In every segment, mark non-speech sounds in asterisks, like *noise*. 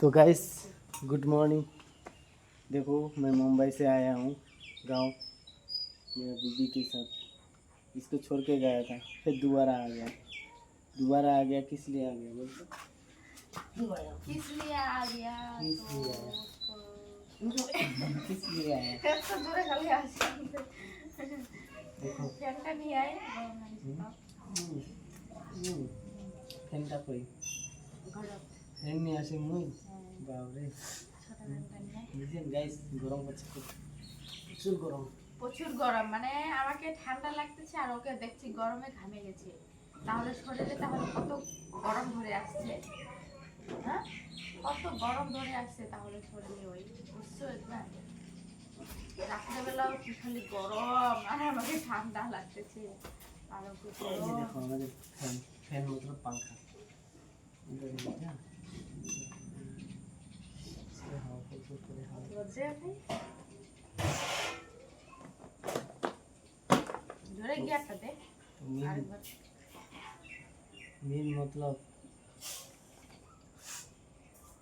तो guys good morning देखो मैं मुंबई से आया हूँ गाँव। मेरा दीदी के साथ। इसको छोड़ के गया था। फिर दोबारा आ गया। दोबारा आ गया किस लिए आ गया बोलते तो? किस लिए आ गया? किस लिए आया? किस लिए आया? तो देखो। घंटा नहीं आया? हम्म। हाँ। हम्म। घंटा कोई? ফ্যান নিয়ে আসি মুই বাবরে বুঝলেন গাইস গরম হচ্ছে প্রচুর গরম প্রচুর গরম মানে আমাকে ঠান্ডা লাগতেছে আর ওকে দেখছি গরমে ঘামে গেছে তাহলে শরীরে তাহলে কত গরম ধরে আসছে হ্যাঁ কত গরম ধরে আসছে তাহলে শরীরে ওই বুঝছ না রাত্রেবেলাও কি খালি গরম আর আমাকে ঠান্ডা লাগতেছে আর ওকে ফ্যান ফ্যান মতো পাঙ্খা মেন মতলব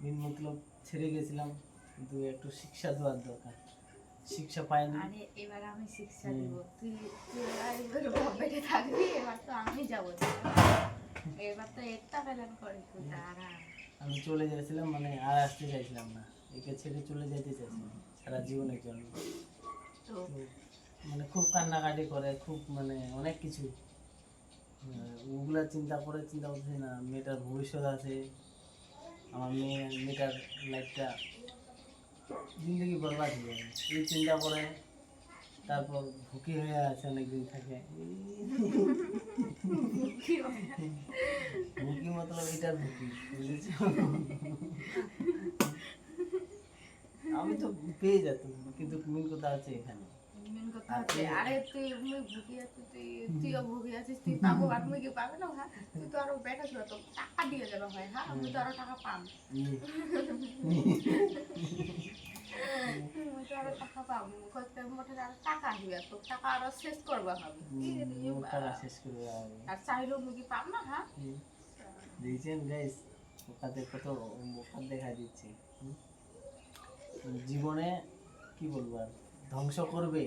মেন মতলব ছেড়ে গেছিলাম কিন্তু একটু শিক্ষা দেওয়ার দরকার। শিক্ষা পাইনি। আরে এবার আমি শিক্ষা। দিব। তুই তুই আর এবার থাকবি এবার তো আমি যাব। এবার তো একটা প্ল্যান দাঁড়া। আমি চলে যাচ্ছিলাম মানে আর আসতে চাইছিলাম না। একে ছেড়ে চলে যেতে চাইছিলাম সারা জীবনের জন্য তো মানে খুব কান্নাকাটি করে খুব মানে অনেক কিছু। ওগুলা চিন্তা করে চিন্তা করতেছি না মেয়েটার ভবিষ্যৎ আছে। আমার মেয়ে মেয়েটার লাইফটা জিন্দগি বরবাদ হয়ে যাবে। এই চিন্তা করে তারপর ভুকি হয়ে আছে অনেকদিন থাকে। ভুকি মতলব এটার ভুকি বুঝেছ? পেয়ে যেতাম কিন্তু মেন কথা আছে এখানে। মেন কথা হচ্ছে আরে তুই মুই ভুগি আছি তুই তুইও ভুগি আছিস তুই পাবো আর মুই কি পাবে না হ্যাঁ? তুই তো আরও বেটা ছিল তো টাকা দিয়ে হয় হ্যাঁ? আমি তো আরও টাকা পাম। মুই তো আরও টাকা পাম। করতে মোটে আরও টাকা আসবে তো টাকা আরও শেষ করবা হবে? টাকা শেষ করে আর চাইলেও মুই কি পাম না হ্যাঁ? হুম। দেখছেন গাইস ওখানে কত ওখান দেখা দিচ্ছে? জীবনে, কি বলব আর, ধ্বংস করবে।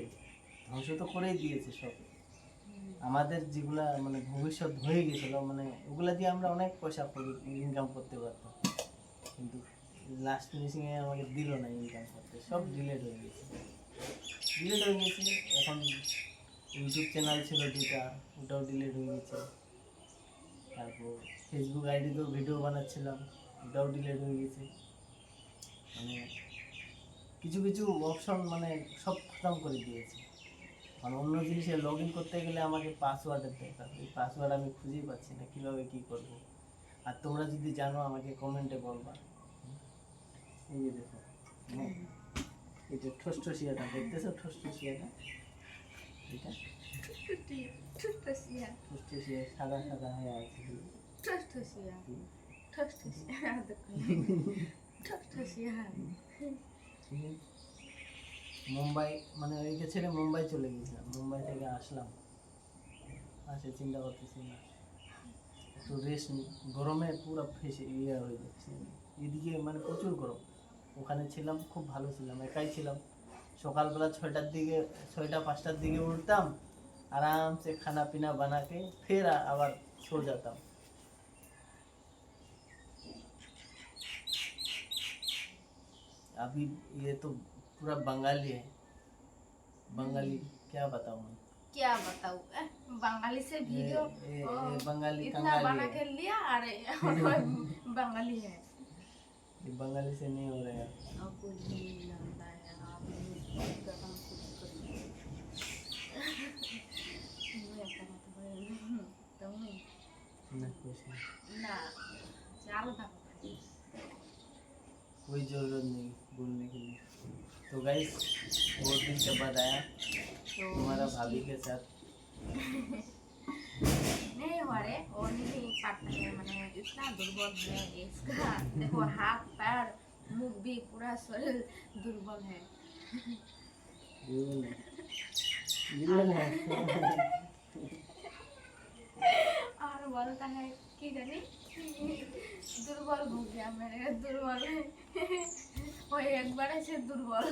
ধ্বংস তো করেই দিয়েছে সব। আমাদের যেগুলা মানে ভবিষ্যৎ হয়ে গেছিল মানে ওগুলা দিয়ে আমরা অনেক পয়সা ইনকাম করতে পারতাম। কিন্তু লাস্ট ফিনিশিং এ আমাকে দিল না ইনকাম করতে, সব ডিলেট হয়ে গেছে। ডিলেট হয়ে গেছে, এখন ইউটিউব চ্যানেল ছিল দুটা ওটাও ডিলেট হয়ে গেছে। তারপর ফেসবুক আইডিতেও ভিডিও বানাচ্ছিলাম, ওটাও ডিলেট হয়ে গেছে। মানে কিছু কিছু অপশন মানে সব খতম করে দিয়েছে। মানে অন্য জিনিসে লগ ইন করতে গেলে আমাকে পাসওয়ার্ডের দরকার। এই পাসওয়ার্ড আমি খুঁজেই পাচ্ছি না কীভাবে কী করব? আর তোমরা যদি জানো আমাকে কমেন্টে বলবা? এই যে দেখো হুম। এই যে ঠোসঠসিয়াটা দেখতেছো ঠোসঠসিয়াটা? এটা? ঠুসঠুসিয়া। ঠোসঠসিয়া সাদা সাদা হয়ে আছে। ঠুসঠুসিয়া। ঠিক আছে? মুম্বাই মানে ওইকে ছেড়ে মুম্বাই চলে গেছিলাম মুম্বাই থেকে আসলাম। আসে চিন্তা করতেছি, না, একটু রেস্ট গরমে পুরো ফেসে ইয়ে হয়ে যাচ্ছে। এদিকে মানে প্রচুর গরম। ওখানে ছিলাম, খুব ভালো ছিলাম, একাই ছিলাম। সকালবেলা ছয়টার দিকে, ছয়টা, পাঁচটার দিকে উঠতাম, আরামসে খানা পিনা বানাকে, ফের আবার সো যেতাম। अभी ये तो पूरा बंगाली है। बंगाली क्या बताऊँ मैं? क्या बताऊँ? बंगाली से वीडियो ये- ओ, ये बंगाली इतना बना के लिया अरे *laughs* बंगाली है। ये बंगाली से नहीं हो रहा है। नहीं है आप तो *laughs* तो ना कुछ ना चाल था। कोई ज़रूरत नहीं बोलने के लिए। तो गाइस बहुत दिन के बाद आया। तो हमारा भाभी के साथ। नहीं और नहीं पाता है मैंने इतना दुर्बल है इसका। देखो हाथ पैर मुख भी पूरा शरीर दुर्बल है। है। *laughs* और बोलता है কি জানি? দুর্বল ভুগি আমার দুর্বল। ওই একবার আছে দুর্বল।